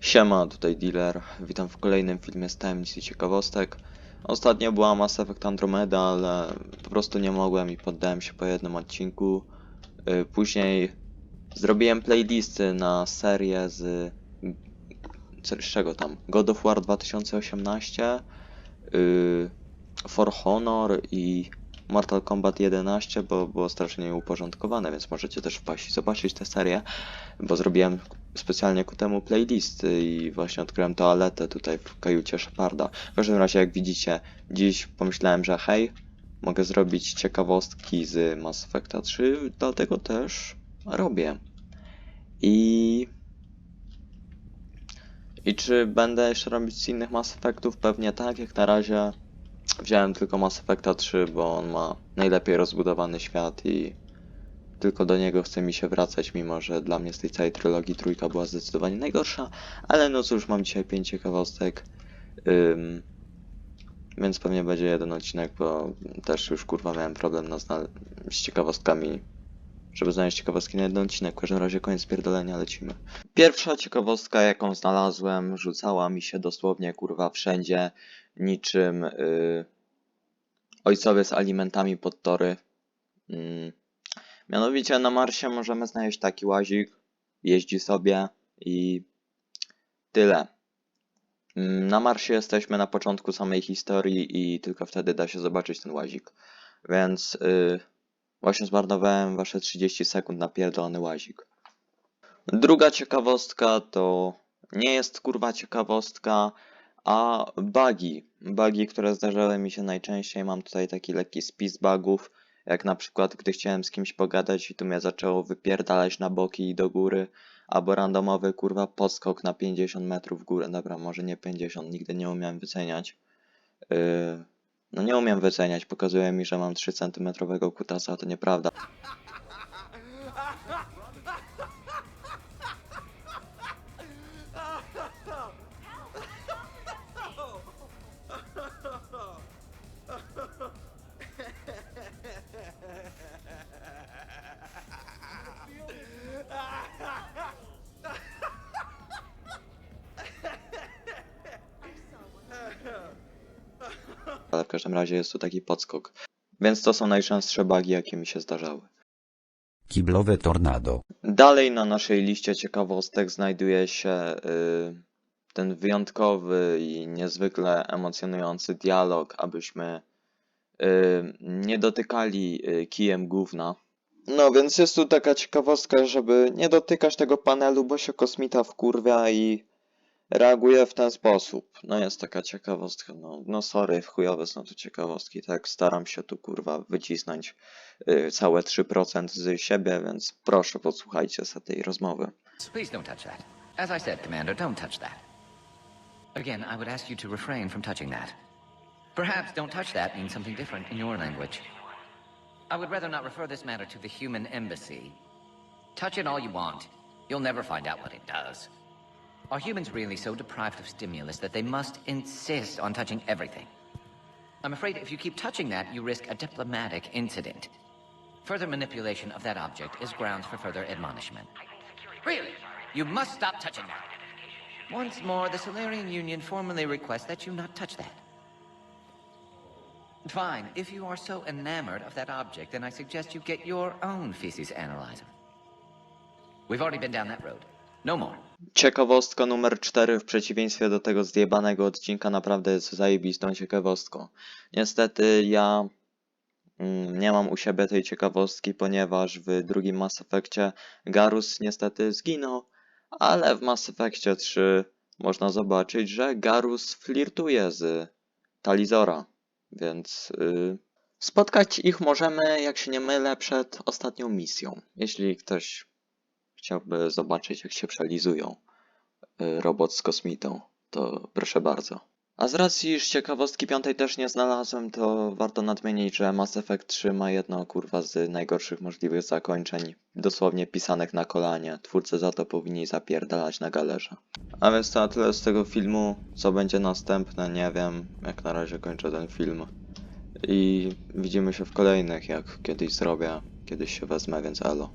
Siema, tutaj dealer. Witam w kolejnym filmie z tajemnic i ciekawostek. Ostatnio była Mass Effect Andromeda, ale po prostu nie mogłem i poddałem się po jednym odcinku. Y, Później zrobiłem playlisty na serię z... z czego tam? God of War 2018, y, For Honor i Mortal Kombat 11, bo było strasznie uporządkowane, więc możecie też wpaść i zobaczyć tę serię, bo zrobiłem specjalnie ku temu playlisty i właśnie odkryłem toaletę tutaj w kajucie Sheparda. W każdym razie, jak widzicie, dziś pomyślałem, że hej, mogę zrobić ciekawostki z Mass Effecta 3, dlatego też robię. I... I czy będę jeszcze robić z innych Mass Effectów? Pewnie tak, jak na razie wziąłem tylko Mass Effecta 3, bo on ma najlepiej rozbudowany świat i tylko do niego chce mi się wracać, mimo że dla mnie z tej całej trylogii trójka była zdecydowanie najgorsza, ale no cóż, mam dzisiaj pięć ciekawostek, więc pewnie będzie jeden odcinek, bo też już kurwa miałem problem na znal- z ciekawostkami, żeby znaleźć ciekawostki na jeden odcinek. W każdym razie koniec pierdolenia, lecimy. Pierwsza ciekawostka, jaką znalazłem, rzucała mi się dosłownie kurwa wszędzie, niczym y, ojcowie z alimentami pod tory. Mm. Mianowicie na Marsie możemy znaleźć taki łazik, jeździ sobie i tyle. Mm, Na Marsie jesteśmy na początku samej historii i tylko wtedy da się zobaczyć ten łazik. Więc y, właśnie zmarnowałem wasze 30 sekund na pierdolony łazik. Druga ciekawostka to nie jest kurwa ciekawostka, a bugi. Bugi, które zdarzały mi się najczęściej. Mam tutaj taki lekki spis bugów. Jak na przykład, gdy chciałem z kimś pogadać i tu mnie zaczęło wypierdalać na boki i do góry, albo randomowy kurwa podskok na 50 metrów w górę. Dobra, może nie 50, nigdy nie umiałem wyceniać. Yy, no nie umiem wyceniać, pokazuje mi, że mam 3 cm kutasa, a to nieprawda. Ale w każdym razie jest tu taki podskok. Więc to są najczęstsze bugi, jakie mi się zdarzały. Kiblowe tornado. Dalej na naszej liście ciekawostek znajduje się y, ten wyjątkowy i niezwykle emocjonujący dialog, abyśmy y, nie dotykali y, kijem gówna. No więc jest tu taka ciekawostka, żeby nie dotykać tego panelu, bo się kosmita wkurwia i reaguje w ten sposób. No jest taka ciekawostka, no, no sorry, chujowe są tu ciekawostki, tak staram się tu kurwa wycisnąć y, całe 3% z siebie, więc proszę posłuchajcie sobie tej rozmowy. Please don't touch that. As I said, Commander, don't touch that. Again, I would ask you to refrain from touching that. Perhaps don't touch that means something different in your language. I would rather not refer this matter to the human embassy. Touch it all you want. You'll never find out what it does. Are humans really so deprived of stimulus that they must insist on touching everything? I'm afraid if you keep touching that, you risk a diplomatic incident. Further manipulation of that object is grounds for further admonishment. Really? You must stop touching that. Once more, the Solarian Union formally requests that you not touch that. Fine. If you are so enamored of that object, then I suggest you get your own feces analyzer. We've already been down that road. No more. Ciekawostka numer 4 w przeciwieństwie do tego zjebanego odcinka naprawdę jest zajebistą ciekawostką. Niestety ja mm, nie mam u siebie tej ciekawostki, ponieważ w drugim Mass Effectie Garus niestety zginął, ale w Mass Effectie 3 można zobaczyć, że Garus flirtuje z Talizora, więc y, spotkać ich możemy, jak się nie mylę, przed ostatnią misją. Jeśli ktoś chciałby zobaczyć, jak się przelizują y, robot z kosmitą, to proszę bardzo. A z racji, iż ciekawostki piątej też nie znalazłem, to warto nadmienić, że Mass Effect 3 ma jedno kurwa z najgorszych możliwych zakończeń, dosłownie pisanych na kolanie. Twórcy za to powinni zapierdalać na galerze. A więc to na tyle z tego filmu. Co będzie następne, nie wiem. Jak na razie kończę ten film. I widzimy się w kolejnych, jak kiedyś zrobię, kiedyś się wezmę, więc elo.